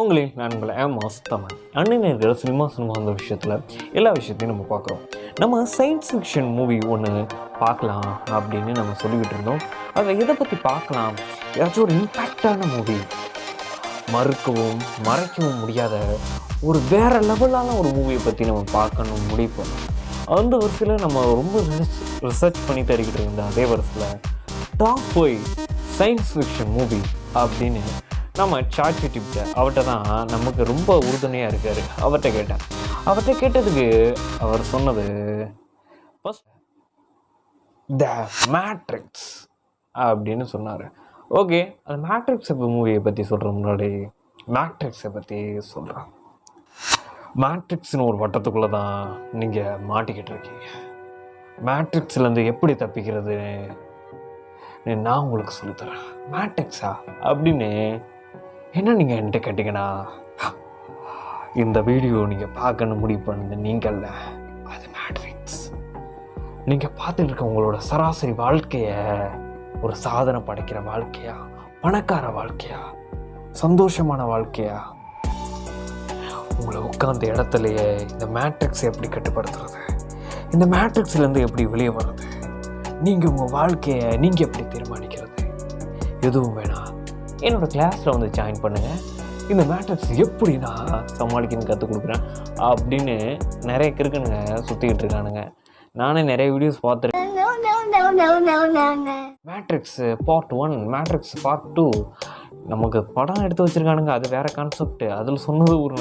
உங்களின் நண்பலை ஏ அஸ்தமன் அண்ணன் cinema cinema அந்த விஷயத்தில் எல்லா விஷயத்தையும் நம்ம பார்க்குறோம். நம்ம சயின்ஸ் ஃபிக்ஷன் மூவி ஒன்று பார்க்கலாம் அப்படின்னு நம்ம சொல்லிக்கிட்டு இருந்தோம். அதில் எதை பற்றி பார்க்கலாம்? ஏதாச்சும் ஒரு இம்பேக்டான மூவி மறுக்கவும் மறைக்கவும் முடியாத ஒரு வேறு லெவலான ஒரு மூவியை பற்றி நம்ம பார்க்கணும் முடிவு பண்ணோம். அந்த வருஷத்தில் நம்ம ரொம்ப ரிசர்ச் பண்ணி தருக்கிட்டு இருந்த அதே வருஷத்தில் top five science fiction movie அப்படின்னு நம்ம சாட்சி டிப்ட அவர்கிட்ட தான் நமக்கு ரொம்ப உறுதுணையாக இருக்கார். அவர்கிட்ட கேட்டேன். அவர்கிட்ட கேட்டதுக்கு அவர் சொன்னது ஃபஸ்ட் த மேட்ரிக்ஸ் அப்படின்னு சொன்னார். ஓகே அந்த மேட்ரிக்ஸை மூவியை பற்றி சொல்கிற முன்னாடி மேட்ரிக்ஸை பற்றி சொல்கிறேன் மேட்ரிக்ஸ்னு ஒரு வட்டத்துக்குள்ளே தான் நீங்கள் மாட்டிக்கிட்டு இருக்கீங்க. மேட்ரிக்ஸ்லேருந்து எப்படி தப்பிக்கிறது நான் உங்களுக்கு சொல்லித்தரேன். மேட்ரிக்ஸா அப்படின்னு என்ன நீங்கள் என்கிட்ட கேட்டிங்கன்னா? இந்த வீடியோ நீங்கள் பார்க்கணும் முடிவு பண்ணது நீங்கள்ல அது மேட்ரிக்ஸ் நீங்கள் பார்த்துட்டு இருக்க உங்களோட சராசரி வாழ்க்கையை ஒரு சாதனை படைக்கிற வாழ்க்கையா? பணக்கார வாழ்க்கையா? சந்தோஷமான வாழ்க்கையா? உங்களை உட்கார்ந்த இடத்துலையே இந்த மேட்ரிக்ஸ் எப்படி கட்டுப்படுத்துறது? இந்த மேட்ரிக்ஸ்லேருந்து எப்படி வெளியே வர்றது? நீங்கள் உங்கள் வாழ்க்கையை நீங்கள் எப்படி தீர்மானிக்கிறது? எதுவும் வேணாம். என்னோடய கிளாஸில் வந்து ஜாயின் பண்ணுங்கள் இந்த மேட்ரிக்ஸ் எப்படி நான் சமாளிக்கணும்னு கற்றுக் கொடுக்குறேன். அப்படின்னு நிறைய கிறுக்கனுங்க சுற்றிக்கிட்டு இருக்கானுங்க. நானே நிறைய வீடியோஸ் பார்த்துருக்கேன் Matrix part one Matrix part two நமக்கு படம் எடுத்து வச்சுருக்கானுங்க அது வேறு கான்செப்ட் அதில் சொன்னது ஒரு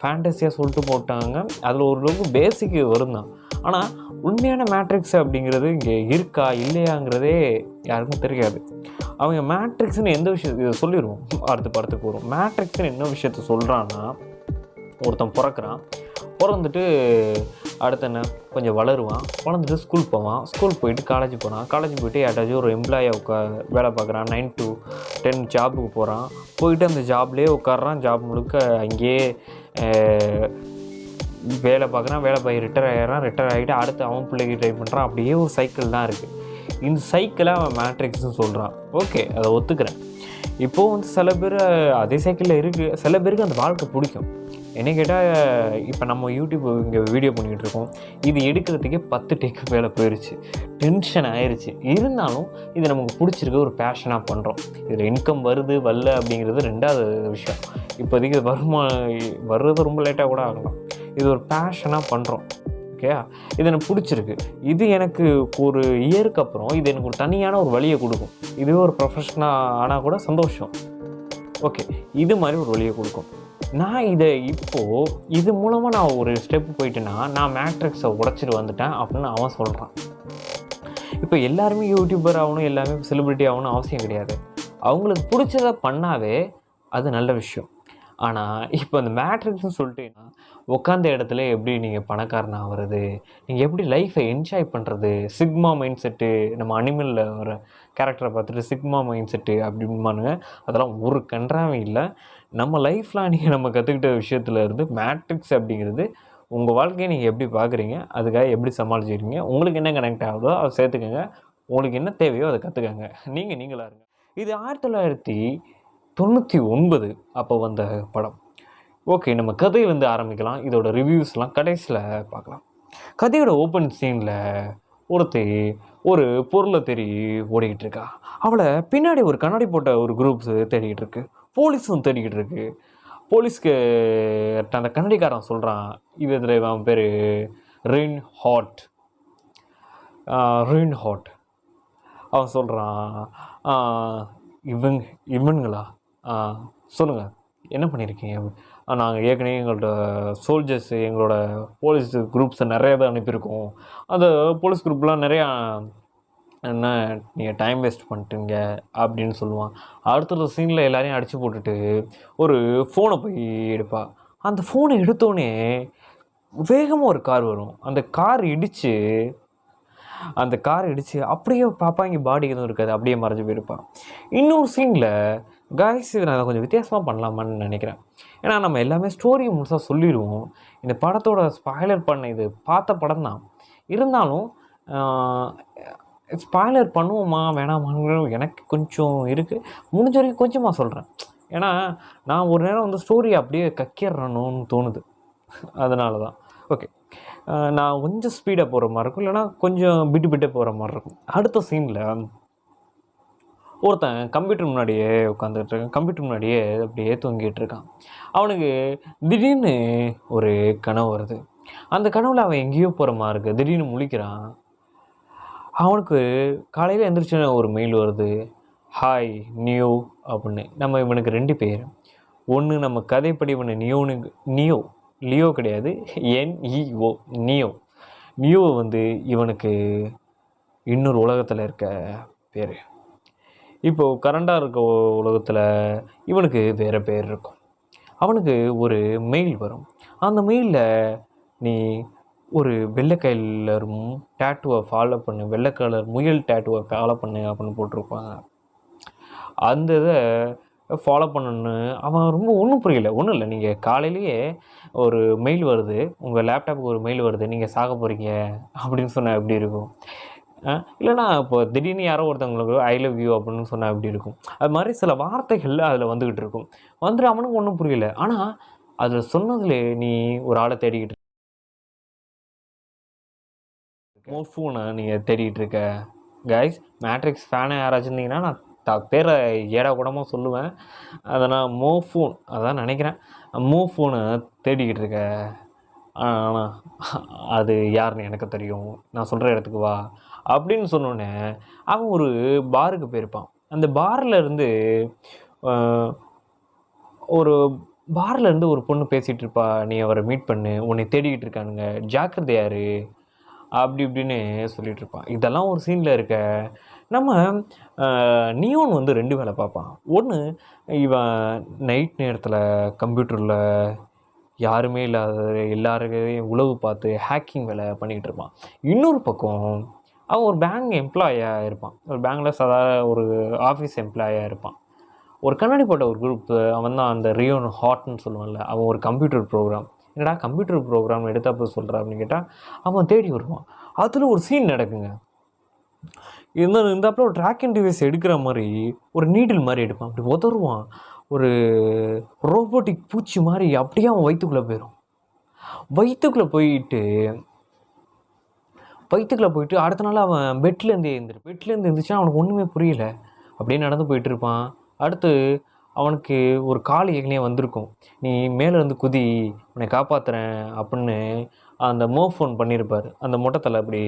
ஃபேண்டஸியாக சொல்லிட்டு போட்டாங்க. அதில் ஓரளவுக்கு பேசிக் வரும் தான். ஆனால் உண்மையான மேட்ரிக்ஸ் அப்படிங்கிறது இங்கே இருக்கா இல்லையாங்கிறதே யாருக்கும் தெரியாது. அவங்க மேட்ரிக்ஸ்னு எந்த விஷயம் இதை சொல்லிடுவோம். அடுத்த படத்துக்கு வரும் மேட்ரிக்ஸ்னு என்ன விஷயத்த சொல்கிறான்னா ஒருத்தன் பிறக்கிறான். பிறந்துட்டு அடுத்து என்ன? கொஞ்சம் வளருவான். வளர்ந்துட்டு ஸ்கூல் போவான். ஸ்கூல் போயிட்டு காலேஜ் போகிறான் காலேஜ் போயிட்டு யார்ட்டாச்சும் ஒரு எம்ப்ளாயாக உட்கா வேலை பார்க்குறான். நைன் டு டென் ஜாபுக்கு போகிறான் போயிட்டு அந்த ஜாப்லேயே உட்காடுறான் ஜாப் முழுக்க அங்கேயே வேலை பார்க்குறான். வேலை பார்க்க ரிட்டையர் ஆகிறான் ரிட்டையர் ஆகிட்டு அடுத்து அவன் பிள்ளைக்கு ட்ரை பண்ணுறான் அப்படியே ஒரு சைக்கிள் தான் இருக்குது இந்த சைக்கிளை அவன் மேட்ரிக்ஸ்னு சொல்கிறான் ஓகே அதை ஒத்துக்கிறேன். இப்போது வந்து சில பேர் அதே சைக்கிளில் இருக்குது சில பேருக்கு அந்த வாழ்க்கை பிடிக்கும். என்ன கேட்டால் இப்போ நம்ம யூடியூப் இங்கே வீடியோ பண்ணிக்கிட்டு இருக்கோம். இது எடுக்கிறதுக்கே பத்து டேக்கு மேலே போயிடுச்சு டென்ஷன் ஆயிடுச்சு இருந்தாலும் இது நமக்கு பிடிச்சிருக்கு ஒரு பேஷனாக பண்ணுறோம் இதில் இன்கம் வருது வரல அப்படிங்கிறது ரெண்டாவது விஷயம். இப்போதைக்கு வருமா வர்றது ரொம்ப லேட்டாக கூட ஆகலாம். இது ஒரு பேஷனாக பண்ணுறோம் ஓகே இது எனக்கு பிடிச்சிருக்கு. இது எனக்கு ஒரு இயருக்கு அப்புறம் இது எனக்கு ஒரு தனியான ஒரு வழியை கொடுக்கும். இதுவே ஒரு ப்ரொஃபஷனாக ஆனால் கூட சந்தோஷம். ஓகே இது மாதிரி ஒரு வழியை கொடுக்கும். நான் இதை இப்போது இது மூலமாக நான் ஒரு ஸ்டெப் போயிட்டேன்னா நான் மேட்ரிக்ஸை உடச்சிட்டு வந்துட்டேன் அப்படின்னு அவன் சொல்கிறான் இப்போ எல்லாருமே யூடியூபர் ஆகணும் எல்லாமே செலிப்ரிட்டி ஆகணும் அவசியம் கிடையாது. அவங்களுக்கு பிடிச்சத பண்ணாவே அது நல்ல விஷயம். ஆனால் இப்போ அந்த மேட்ரிக்ஸ்னு சொல்லிட்டு உட்காந்த இடத்துல எப்படி நீங்கள் பணக்காரன் ஆகிறது நீங்கள் எப்படி லைஃப்பை என்ஜாய் பண்ணுறது சிக்மா மைண்ட் செட்டு நம்ம அனிமலில் வர கேரக்டரை பார்த்துட்டு சிக்மா மைண்ட் செட்டு அப்படின்பானுங்க அதெல்லாம் ஒரு கன்றாவே இல்லை. நம்ம லைஃப்பில் நீங்கள் நம்ம கற்றுக்கிட்ட விஷயத்துல இருந்து மேட்ரிக்ஸ் அப்படிங்கிறது உங்கள் வாழ்க்கையை நீங்கள் எப்படி பார்க்குறீங்க? அதுக்காக எப்படி சமாளிச்சிருக்கீங்க உங்களுக்கு என்ன கனெக்ட் ஆகுதோ அதை சேர்த்துக்கோங்க. உங்களுக்கு என்ன தேவையோ அதை கற்றுக்கங்க நீங்கள் நீங்களாக இருங்க. இது ஆயிரத்தி தொள்ளாயிரத்தி தொண்ணூற்றி ஒன்பது அப்போ வந்த படம். ஓகே நம்ம கதையிலேருந்து ஆரம்பிக்கலாம். இதோட ரிவ்யூஸ்லாம் கடைசியில் பார்க்கலாம். கதையோட ஓப்பன் சீனில் ஒருத்தி ஒரு பொருளை தேடி ஓடிக்கிட்டு இருக்கா. அவளை பின்னாடி ஒரு கண்ணாடி போட்ட ஒரு குரூப்ஸ் தேடிக்கிட்டு இருக்கு. போலீஸும் தேடிக்கிட்டு இருக்கு. போலீஸ்க்கு அந்த கண்ணாடிக்காரன் சொல்கிறான் இது இதில் அவன் பேர் ரின் ஹாட் ரின் ஹாட் அவன் சொல்கிறான் இவங்க இவனுங்களா? சொல்லுங்கள் என்ன பண்ணியிருக்கீங்க நாங்கள் ஏற்கனவே எங்களோட சோல்ஜர்ஸ் எங்களோட போலீஸ் குரூப்ஸை நிறைய தான் அனுப்பியிருக்கோம். அந்த போலீஸ் குரூப்லாம் நிறையா என்ன நீங்கள் டைம் வேஸ்ட் பண்ணிட்டீங்க அப்படின்னு சொல்லுவான். அடுத்த சீனில் எல்லாரையும் அடித்து போட்டுட்டு ஒரு ஃபோனை போய் எடுப்பா. அந்த ஃபோனை எடுத்தோடனே வேகமாக ஒரு கார் வரும். அந்த கார் இடித்து அந்த கார் இடித்து அப்படியே பாப்பா இங்கே பாடி எதுவும் இருக்காது. அப்படியே மறைஞ்சு போயிருப்பான். இன்னொரு சீனில் காய்ஸ் இதை நான் கொஞ்சம் வித்தியாசமாக பண்ணலாமான்னு நினைக்கிறேன். ஏன்னா நம்ம எல்லாமே ஸ்டோரி முழுசாக சொல்லிடுவோம். இந்த படத்தோட ஸ்பாய்லர் பண்ண இது பார்த்த படம் தான். இருந்தாலும் ஸ்பாய்லர் பண்ணுவோமா வேணாமான்னு எனக்கு கொஞ்சம் இருக்குது முடிஞ்ச வரைக்கும் கொஞ்சமாக சொல்கிறேன் ஏன்னா நான் ஒரு நேரம் வந்து ஸ்டோரி அப்படியே கக்கிடுறணும்னு தோணுது. அதனால தான். ஓகே நான் கொஞ்சம் ஸ்பீடாக போகிற மாதிரி இருக்கும். இல்லைன்னா கொஞ்சம் பிட்டு பிட்டே போகிற மாதிரி இருக்கும். அடுத்த சீனில் ஒருத்தன் கம்ப்யூட்டர் முன்னாடியே உட்காந்துட்டு இருக்கான் கம்ப்யூட்டர் முன்னாடியே அப்படியே தூங்கிட்டு இருக்கான் அவனுக்கு திடீர்னு ஒரு கனவு வருது. அந்த கனவுல அவன் எங்கேயோ போகிற மாதிரி இருக்குது திடீர்னு முழிக்கிறான். அவனுக்கு காலையில் எந்திரிச்சோன்னே ஒரு மெயில் வருது. ஹாய் நியோ அப்படின்னு. நம்ம இவனுக்கு ரெண்டு பேர். ஒன்று நம்ம கதைப்படி இவனை நியோனுக்கு நியோ லியோ கிடையாது. N E O Neo Neo வந்து இவனுக்கு இன்னொரு உலகத்தில் இருக்க பேர். இப்போது கரண்டாக இருக்க உலகத்தில் இவனுக்கு வேறு பேர் இருக்கும். அவனுக்கு ஒரு மெயில் வரும். அந்த மெயிலில் நீ ஒரு வெள்ளை கலரும் டேட்டுவை ஃபாலோ பண்ணு. வெள்ளை கலர் முயல் டேட்டுவை ஃபாலோ பண்ணு அப்படின்னு போட்டிருப்பாங்க. அந்த இதை ஃபாலோ பண்ணணுன்னு அவன் ரொம்ப ஒன்றும் புரியல. ஒன்றும் இல்லை. நீங்கள் காலையிலேயே ஒரு மெயில் வருது. உங்கள் லேப்டாப்புக்கு ஒரு மெயில் வருது. நீங்கள் சாக போகிறீங்க அப்படின்னு சொன்னால் எப்படி இருக்கும்? இல்லைனா இப்போ திடீர்னு யாரோ ஒருத்தவங்களுக்கு ஐ லவ் யூ அப்படின்னு சொன்னால் எப்படி இருக்கும்? அது மாதிரி சில வார்த்தைகள் அதில் வந்துக்கிட்டு இருக்கும். வந்துட்டு அவனுக்கு ஒன்றும் புரியல. ஆனால் அதில் சொன்னதில் நீ ஒரு ஆளை தேடிக்கிட்டு இருக்க. ஃபோனை நீங்கள் தேடிக்கிட்டு இருக்க. கைஸ் மேட்ரிக்ஸ் ஃபேனை யாராச்சும் இருந்தீங்கன்னா நான் த பேரை ஏடா கூடமாக சொல்லுவேன். அதை நான் மோ ஃபோன் அதான் நினைக்கிறேன். மோ ஃபோனை தேடிக்கிட்டு இருக்க. ஆனால் அது யாருன்னு எனக்கு தெரியும். நான் சொல்கிற இடத்துக்கு வா. அப்படின்னு சொன்னோடனே அவன் ஒரு பாருக்கு போயிருப்பான். அந்த பாரில் இருந்து ஒரு பாரில் இருந்து ஒரு பொண்ணு பேசிகிட்டு இருப்பா நீ அவரை மீட் பண்ணு உன்னை தேடிக்கிட்டு இருக்கானுங்க ஜாக்கிரதையாரு அப்படி இப்படின்னு சொல்லிகிட்டு இருப்பான். இதெல்லாம் ஒரு சீனில் இருக்க நம்ம நியோன் வந்து ரெண்டு வேலை பார்ப்பான். ஒன்று இவன் நைட் நேரத்தில் கம்ப்யூட்டரில் யாருமே இல்லாத எல்லாருக்கையும் உளவு பார்த்து ஹேக்கிங் வேலை பண்ணிக்கிட்டு இருப்பான். இன்னொரு பக்கம் அவன் ஒரு பேங்க் எம்ப்ளாயாக இருப்பான். ஒரு பேங்க்கில் சாதாரண ஒரு ஆஃபீஸ் எம்ப்ளாயாக இருப்பான். ஒரு கண்ணாடி போட்ட ஒரு குரூப் அவன் தான் அந்த ரியோன் ஹாட்னு சொல்லுவான்ல அவன் ஒரு கம்ப்யூட்டர் ப்ரோக்ராம் என்னடா கம்ப்யூட்டர் ப்ரோக்ராம் எடுத்தப்போ சொல்கிறா அப்படின்னு கேட்டால் அவன் தேடி வருவான். அதில் ஒரு சீன் நடக்குங்க. இந்த இருந்தாப்புல ஒரு ட்ராக் அண்ட் டிவைஸ் எடுக்கிற மாதிரி ஒரு நீடில் மாதிரி எடுப்பான். அப்படி உதருவான் ஒரு ரோபோட்டிக் பூச்சி மாதிரி அப்படியே அவன் வயிற்றுக்குள்ளே போயிடும் வயிற்றுக்குள்ளே போயிட்டு வயிற்றுக்குள்ளே போயிட்டு அடுத்த நாள் அவன் பெட்லேருந்து எழுந்திரு பெட்லேருந்து எழுந்திரிச்சா அவனுக்கு ஒன்றுமே புரியல. அப்படியே நடந்து போயிட்டு இருப்பான். அடுத்து அவனுக்கு ஒரு கால் ஏற்கனவே வந்திருக்கும். நீ மேலே இருந்து குதி உன்னை காப்பாற்றுறேன் அப்படின்னு அந்த மோ ஃபோன் பண்ணியிருப்பார் அந்த மொட்டத்தில் அப்படி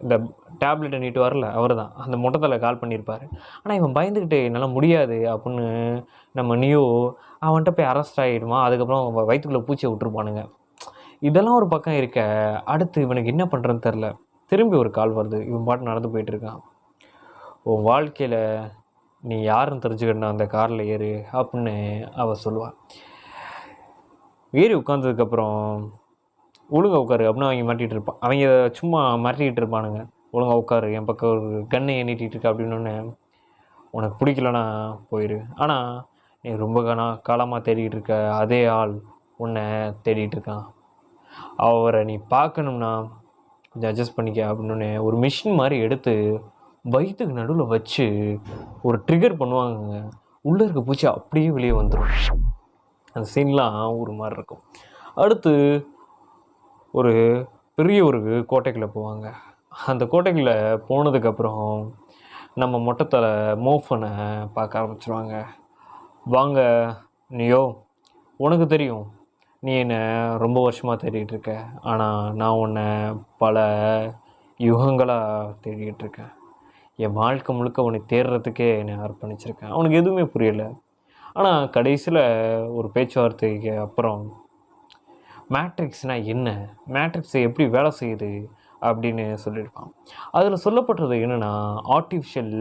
இந்த டேப்லெட்டை நீட்டு வரல அவர் தான் அந்த மொட்டத்தில் கால் பண்ணியிருப்பார் ஆனால் இவன் பயந்துக்கிட்டு என்னால் முடியாது அப்படின்னு நம்ம நியோ அவன்கிட்ட போய் அரெஸ்ட் ஆகிடுமா அதுக்கப்புறம் அவன் வயிற்றுக்குள்ளே பூச்சியை விட்டுருப்பானுங்க. இதெல்லாம் ஒரு பக்கம் இருக்க அடுத்து இவனுக்கு என்ன பண்ணுறதுன்னு தெரில திரும்பி ஒரு கால் வருது. இவன் பாட்டு நடந்து போயிட்டுருக்கான். உன் வாழ்க்கையில் நீ யாருன்னு தெரிஞ்சுக்கணும் அந்த காரில் ஏறு அப்படின்னு அவள் சொல்லுவாள் ஏறி உட்காந்ததுக்கப்புறம் ஒழுங்காக உட்காரு அப்படின்னு அவங்க மாட்டிகிட்டு இருப்பான் அவங்க சும்மா மாட்டிக்கிட்டு இருப்பானுங்க. ஒழுங்காக உட்காரு என் பக்கம் ஒரு கண்ணை எண்ணிட்டு இருக்கா அப்படின்னு உனக்கு பிடிக்கலனா போயிரு. ஆனால் நீ ரொம்ப காலா காலமாக தேடிக்கிட்டு இருக்க அதே ஆள் உன்னை தேடிட்டு இருக்கான். அவரை நீ பார்க்கணும்னா கொஞ்சம் அட்ஜஸ்ட் பண்ணிக்க அப்படின்னு ஒரு மிஷின் மாதிரி எடுத்து வயிற்றுக்கு நடுவில் வச்சு ஒரு ட்ரிகர் பண்ணுவாங்கங்க. உள்ளே இருக்க பூச்சி அப்படியே வெளியே வந்துடும் அந்த சீன்லாம் ஒரு மாதிரி இருக்கும். அடுத்து ஒரு பெரிய ஒரு கோட்டைக்குள்ளே போவாங்க. அந்த கோட்டைக்குள்ளே போனதுக்கப்புறம் நம்ம மொட்டத்தில் மோஃபனை பார்க்க ஆரம்பிச்சிருவாங்க. வாங்க நீயோ உனக்கு தெரியும். நீ என்னை ரொம்ப வருஷமாக தேடிட்டு இருக்க? ஆனால் நான் உன்னை பல யுகங்களாக தேடிட்டு இருக்கேன். என் வாழ்க்கை முழுக்க உன்னை தேடுறதுக்கே என்னை அர்ப்பணிச்சிருக்கேன். அவனுக்கு எதுவுமே புரியலை. ஆனால் கடைசியில் ஒரு பேச்சுவார்த்தைக்கு அப்புறம் மேட்ரிக்ஸ்னால் என்ன? மேட்ரிக்ஸ் எப்படி வேலை செய்யுது? அப்படின்னு சொல்லியிருப்பான் அதில் சொல்லப்பட்டது என்னென்னா ஆர்டிஃபிஷியல்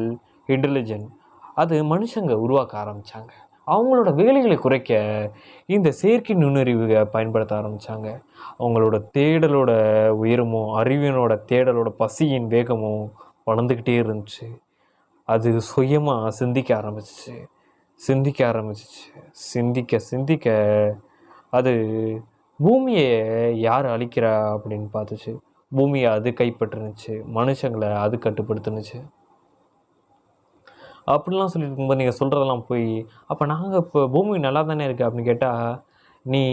இன்டெலிஜென்ட் அது மனுஷங்க உருவாக்க ஆரம்பித்தாங்க அவங்களோட வேலைகளை குறைக்க இந்த செயற்கை நுண்ணறிவுகளை பயன்படுத்த ஆரம்பித்தாங்க அவங்களோட தேடலோட உயரமும் அறிவியனோட தேடலோட பசியின் வேகமும் வளர்ந்துக்கிட்டே இருந்துச்சு. அது சுயமாக சிந்திக்க ஆரம்பிச்சிச்சு. சிந்திக்க ஆரம்பிச்சிச்சு. சிந்திக்க சிந்திக்க அது பூமியை யார் அழிக்கிறா அப்படின்னு பார்த்துச்சு. பூமியை அது கைப்பற்றுனுச்சு. மனுஷங்களை அது கட்டுப்படுத்துனுச்சு. அப்படிலாம் சொல்லியிருக்கும்போது நீங்கள் சொல்கிறதெல்லாம் போய் அப்போ நாங்கள் இப்போ பூமி நல்லா தானே இருக்குது அப்படின்னு கேட்டால் நீ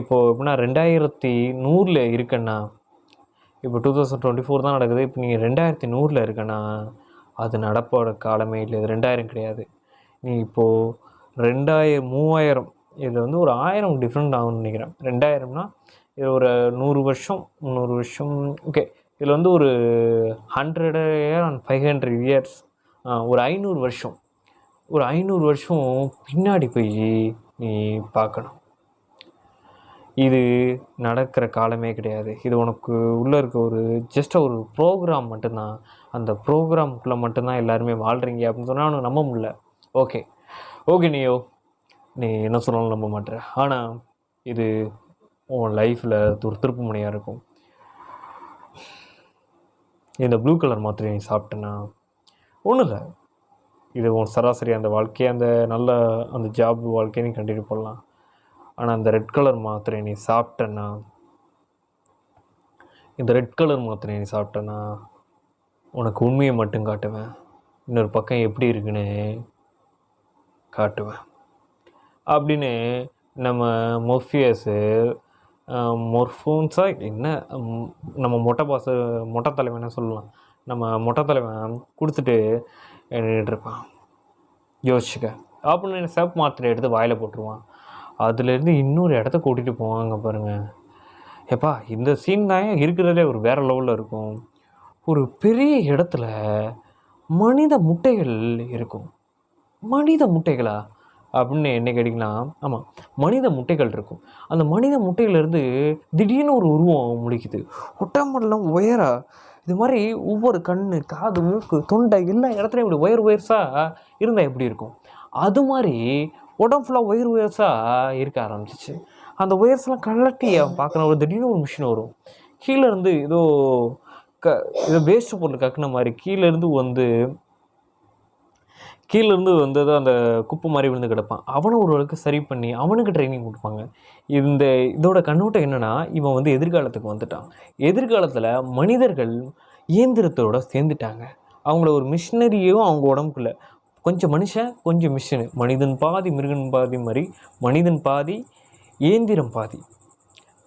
இப்போது எப்படின்னா ரெண்டாயிரத்தி நூறில் இருக்கண்ணா இப்போ டூ தௌசண்ட் டுவெண்ட்டி ஃபோர் தான் நடக்குது. இப்போ நீங்கள் ரெண்டாயிரத்தி நூறில் இருக்கண்ணா அது நடப்போட காலமே இல்லை. இது ரெண்டாயிரம் கிடையாது. நீ இப்போது ரெண்டாயிரம் மூவாயிரம் இதில் வந்து ஒரு ஆயிரம் டிஃப்ரெண்ட் ஆகும்னு நினைக்கிறேன். ரெண்டாயிரம்னா இது ஒரு நூறு வருஷம் முந்நூறு வருஷம் ஓகே இதில் வந்து ஒரு hundred year and five hundred years ஒரு ஐநூறு வருஷம். ஒரு ஐநூறு வருஷம் பின்னாடி போய் நீ பார்க்கணும். இது நடக்கிற காலமே கிடையாது. இது உனக்கு உள்ளே இருக்க ஒரு ஜஸ்ட் ஒரு ப்ரோக்ராம் மட்டும்தான். அந்த ப்ரோக்ராம்குள்ளே மட்டும்தான் எல்லாருமே வாழ்கிறீங்க அப்படின்னு சொன்னால் அவனுக்கு நம்ப முடியல. ஓகே ஓகே நீயோ. நீ என்ன சொன்னாலும் நம்ப மாட்டேற. ஆனால் இது உன் லைஃப்பில் ஒரு திருப்பு முனையாக இருக்கும். இந்த ப்ளூ கலர் மாத்திரை நீ சாப்பிட்டேன்னா ஒன்றும் இல்லை இது உன் சராசரி அந்த வாழ்க்கையை அந்த நல்ல அந்த ஜாப் வாழ்க்கையை நீ கண்டினியூ பண்ணலாம். ஆனால் அந்த ரெட் கலர் மாத்திரை நீ சாப்பிட்டேன்னா இந்த ரெட் கலர் மாத்திரை நீ சாப்பிட்டேன்னா உனக்கு உண்மையை மட்டும் காட்டுவேன். இன்னொரு பக்கம் எப்படி இருக்குன்னு காட்டுவேன். அப்படின்னு நம்ம மொர்ஃபியஸு மொர்ஃபோன்ஸாக என்ன நம்ம மொட்டை பாச மொட்டை தலைவன் சொல்லலாம்? நம்ம மொட்டை தலைவன் கொடுத்துட்டு இருப்பான் யோசிச்சுக்க. அப்படின்னு சப் மாத்திரை எடுத்து வாயில் போட்டுருவான். அதுலேருந்து இன்னொரு இடத்த கூட்டிகிட்டு போவாங்க பாருங்கள் எப்பா இந்த சீன் தான் இருக்கிறதுலே ஒரு வேறு லெவலில் இருக்கும். ஒரு பெரிய இடத்துல மனித முட்டைகள் இருக்கும். மனித முட்டைகளா? அப்படின்னு என்ன கேட்டிங்கன்னா ஆமாம் மனித முட்டைகள் இருக்கும். அந்த மனித முட்டையிலேருந்து திடீர்னு ஒரு உருவம் முழிக்குது. ஒட்டாமடெல்லாம் உயரா இது மாதிரி ஒவ்வொரு கண் காது மூக்கு தொண்டை எல்லா இடத்துலையும் இப்படி ஒயர் ஒயர்ஸாக இருந்தால் எப்படி இருக்கும்? அது மாதிரி உடம்பு ஃபுல்லாக ஒயர் ஒயர்ஸாக இருக்க ஆரம்பிச்சிச்சு. அந்த ஒயர்ஸ்லாம் கலட்டி பார்க்குற ஒரு திடீர்னு ஒரு மிஷின் வரும். கீழேருந்து ஏதோ க ஏதோ வேஸ்ட் பொருள் கக்குன மாதிரி கீழேருந்து வந்து கீழேருந்து வந்து ஏதோ அந்த குப்பை மாதிரி விழுந்து கிடப்பான். அவனை ஓரளவுக்கு சரி பண்ணி அவனுக்கு ட்ரைனிங் கொடுப்பாங்க. இந்த இதோட கண்ணோட்டம் என்னென்னா இவன் வந்து எதிர்காலத்துக்கு வந்துட்டான். எதிர்காலத்தில் மனிதர்கள் இயந்திரத்தோட சேர்ந்துட்டாங்க. அவங்கள ஒரு மிஷினரியும் அவங்க உடம்புக்குள்ள. கொஞ்சம் மனுஷன் கொஞ்சம் மிஷினு மனிதன் பாதி மிருகன் பாதி மாதிரி மனிதன் பாதி இயந்திரம் பாதி.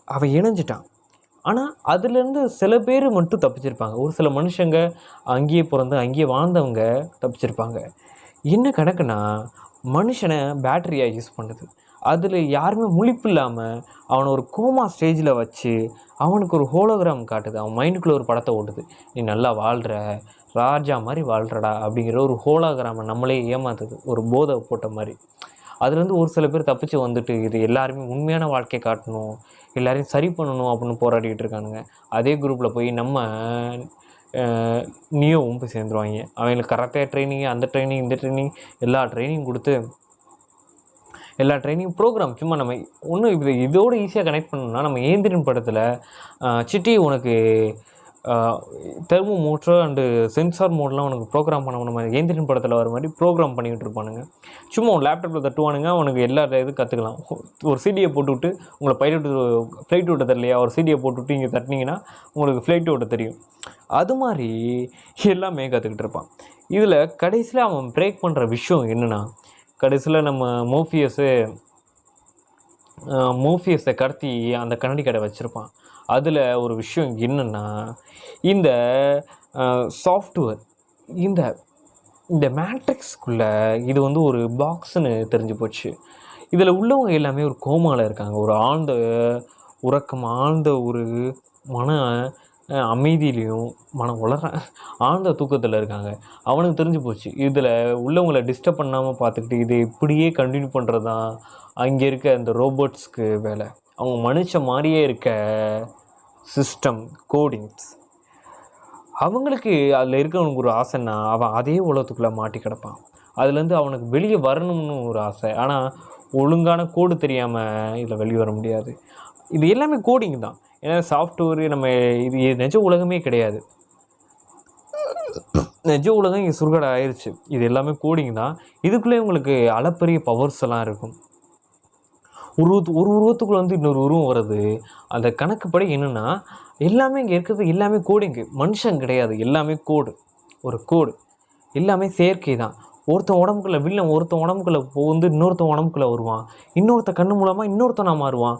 அவன் இணைஞ்சிட்டான். ஆனால் அதுலேருந்து சில பேர் மட்டும் தப்பிச்சிருப்பாங்க. ஒரு சில மனுஷங்க அங்கேயே பிறந்து அங்கேயே வாழ்ந்தவங்க தப்பிச்சிருப்பாங்க. என்ன கணக்குனா மனுஷனை பேட்டரியாக யூஸ் பண்ணுது. அதில் யாருமே முழிப்பு இல்லாமல் அவனை ஒரு கோமா ஸ்டேஜில் வச்சு அவனுக்கு ஒரு ஹோலோகிராம் காட்டுது. அவன் மைண்டுக்குள்ளே ஒரு படத்தை ஓட்டுது. நீ நல்லா வாழ்கிற ராஜா மாதிரி வாழ்கிறடா அப்படிங்கிற ஒரு ஹோலோகிராமை நம்மளே ஏமாத்துது. ஒரு போதை போட்ட மாதிரி. அதுலேருந்து ஒரு சில பேர் தப்பிச்சு வந்துட்டு இது எல்லாருமே உண்மையான வாழ்க்கையை காட்டணும். எல்லாரையும் சரி பண்ணணும் அப்படின்னு போராடிக்கிட்டு இருக்கானுங்க. அதே குரூப்பில் போய் நம்ம நியோவும் போய் சேர்ந்துருவாங்க. அவங்களுக்கு கரெக்டாக ட்ரைனிங் அந்த ட்ரைனிங் இந்த ட்ரைனிங் எல்லா ட்ரைனிங் கொடுத்து எல்லா ட்ரைனிங் ப்ரோக்ராம் சும்மா நம்ம ஒன்றும் இது இதோட ஈஸியாக கனெக்ட் பண்ணணும்னா நம்ம ஏந்திரன் படத்தில் சிட்டி உனக்கு தெர்மோ மோட்ரு அண்டு சென்சார் மோட்லாம் உனக்கு ப்ரோக்ராம் பண்ண நம்ம ஏந்திரன் படத்தில் வர மாதிரி ப்ரோக்ராம் பண்ணிக்கிட்டு இருப்பானுங்க. சும்மா ஒரு லேப்டாப்பில் தட்டுவானுங்க அவனுக்கு எல்லா இது கற்றுக்கலாம் ஒரு சிடியை போட்டுவிட்டு உங்களை பைலட் ஃப்ளைட் ஓட்ட தெரியலையா? ஒரு சிடியை போட்டுவிட்டு இங்கே தட்டினீங்கன்னா உங்களுக்கு ஃப்ளைட் ஓட்ட தெரியும். அது மாதிரி எல்லாமே கற்றுக்கிட்டு இருப்பான். இதில் கடைசியில் அவன் பிரேக் பண்ணுற விஷயம் என்னென்னா கடைசியில் நம்ம மோஃபியஸு மோஃபியஸை கடத்தி அந்த கண்ணாடி கடை வச்சுருப்பான். அதில் ஒரு விஷயம் என்னென்னா இந்த சாஃப்ட்வேர் இந்த இந்த மேட்ரிக்ஸ்க்குள்ளே இது வந்து ஒரு பாக்ஸ்னு தெரிஞ்சு போச்சு. இதில் உள்ளவங்க எல்லாமே ஒரு கோமாவில் இருக்காங்க. ஒரு ஆழ்ந்த உறக்கம் ஆழ்ந்த ஒரு மன அமைதியிலையும் மன உலக ஆழ்ந்த தூக்கத்தில் இருக்காங்க. அவனுக்கு தெரிஞ்சு போச்சு. இதில் உள்ளவங்களை டிஸ்டர்ப் பண்ணாமல் பார்த்துக்கிட்டு இது இப்படியே கண்டினியூ பண்ணுறது தான் அங்கே இருக்க அந்த ரோபோட்ஸ்க்கு வேலை. அவங்க மனுஷ மாதிரியே இருக்க சிஸ்டம் கோடிங்ஸ் அவங்களுக்கு அதில் இருக்கவனுக்கு ஒரு ஆசைன்னா அவன் அதே உலகத்துக்குள்ளே மாட்டி கிடப்பான். அதுலேருந்து அவனுக்கு வெளியே வரணும்னு ஒரு ஆசை. ஆனால் ஒழுங்கான கோடு தெரியாமல் இதில் வெளியே வர முடியாது. இது எல்லாமே கோடிங் தான். ஏன்னா சாஃப்ட்வேர் நம்ம இது நிஜ உலகமே கிடையாது. நிஜ உலகம் இங்கே சுருகடை ஆயிடுச்சு இது எல்லாமே கோடிங் தான். இதுக்குள்ளே உங்களுக்கு அளப்பரிய பவர்ஸ் எல்லாம் இருக்கும். உருவத்து ஒரு உருவத்துக்குள்ள வந்து இன்னொரு உருவம் வருது அந்த கணக்குப்படி என்னென்னா எல்லாமே இங்கே இருக்கிறது எல்லாமே கோடிங்கு மனுஷன் கிடையாது. எல்லாமே கோடு ஒரு கோடு எல்லாமே செயற்கை தான். ஒருத்தன் உடம்புக்குள்ள வில்லன் ஒருத்தன் உடம்புக்குள்ள வந்து இன்னொருத்தன் உடம்புக்குள்ள வருவான். இன்னொருத்த கண்ணு மூலமாக இன்னொருத்தனாக மாறுவான்.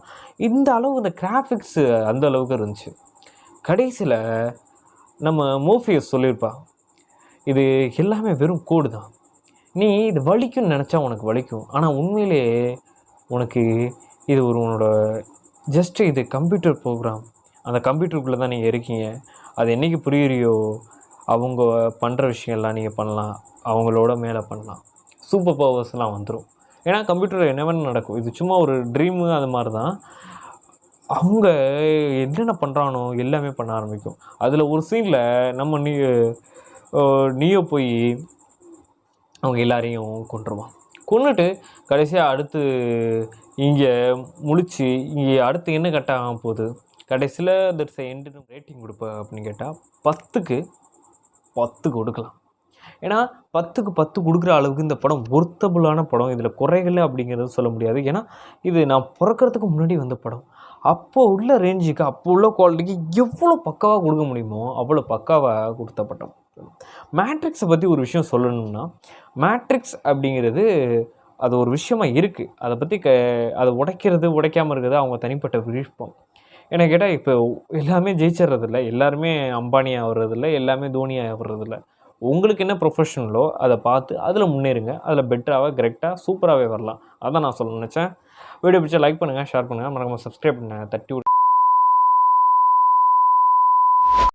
இந்த அளவு இந்த கிராஃபிக்ஸு அந்த அளவுக்கு இருந்துச்சு. கடைசியில் நம்ம மோஃபியஸ் சொல்லியிருப்பா இது எல்லாமே வெறும் கோடு தான். நீ இது வலிக்கும்னு நினச்சா உனக்கு வலிக்கும். ஆனால் உண்மையிலே உனக்கு இது ஒரு உன்னோட ஜஸ்ட்டு இது கம்ப்யூட்டர் ப்ரோக்ராம் அந்த கம்ப்யூட்டருக்குள்ளே தான் நீங்கள் இருக்கீங்க. அது என்றைக்கு புரியுறியோ அவங்க பண்ணுற விஷயம்லாம் நீங்கள் பண்ணலாம். அவங்களோட மேலே பண்ணலாம். சூப்பர் பவர்ஸ்லாம் வந்துடும் ஏன்னா கம்ப்யூட்டர் என்ன நடக்கும். இது சும்மா ஒரு ட்ரீமு அது மாதிரி தான் அவங்க என்னென்ன பண்ணுறானோ எல்லாமே பண்ண ஆரம்பிக்கும். அதில் ஒரு சீனில் நம்ம நீ நீயோ போய் அவங்க எல்லாரையும் கொண்டுருவான் கொன்னுட்டு கடைசியாக அடுத்து இங்கே முழிச்சு இங்கே அடுத்து என்ன கட் ஆக போகுது? கடைசியில் தட்ஸ் எண்டு ரேட்டிங் கொடுப்பேன் அப்படின்னு கேட்டால் பத்துக்கு பத்து கொடுக்கலாம். ஏன்னா பத்துக்கு பத்து கொடுக்குற அளவுக்கு இந்த படம் ஒர்த்தபுளான படம். இதில் குறைகள் அப்படிங்கிறது சொல்ல முடியாது. ஏன்னா இது நான் பிறக்கறதுக்கு முன்னாடி வந்த படம். அப்போ உள்ள ரேஞ்சுக்கு அப்போ உள்ள குவாலிட்டிக்கு எவ்வளோ பக்காவாக கொடுக்க முடியுமோ அவ்வளோ பக்காவாக கொடுத்த படம். மேட்ரிக்ஸை பற்றி ஒரு விஷயம் சொல்லணும்னா மேட்ரிக்ஸ் அப்படிங்கிறது அது ஒரு விஷயமாக இருக்குது அதை பற்றி க அதை உடைக்கிறது உடைக்காமல் இருக்கிறது அவங்க தனிப்பட்ட விருப்பம். என்ன கேட்டால் இப்போ எல்லாமே ஜெயிச்சிடுறதில்ல. எல்லாருமே அம்பானி வர்றதில்ல எல்லாமே தோனி வர்றதில்ல உங்களுக்கு என்ன ப்ரொஃபஷனலோ அதை பார்த்து அதில் முன்னேறுங்க. அதில் பெட்டராக கரெக்டாக சூப்பராகவே வரலாம். அதான் நான் சொல்ல நினச்சேன். வீடியோ பிடிச்சா லைக் பண்ணுங்கள் ஷேர் பண்ணுங்கள் மறக்காமல் சப்ஸ்கிரைப் பண்ணுங்கள் தட்டி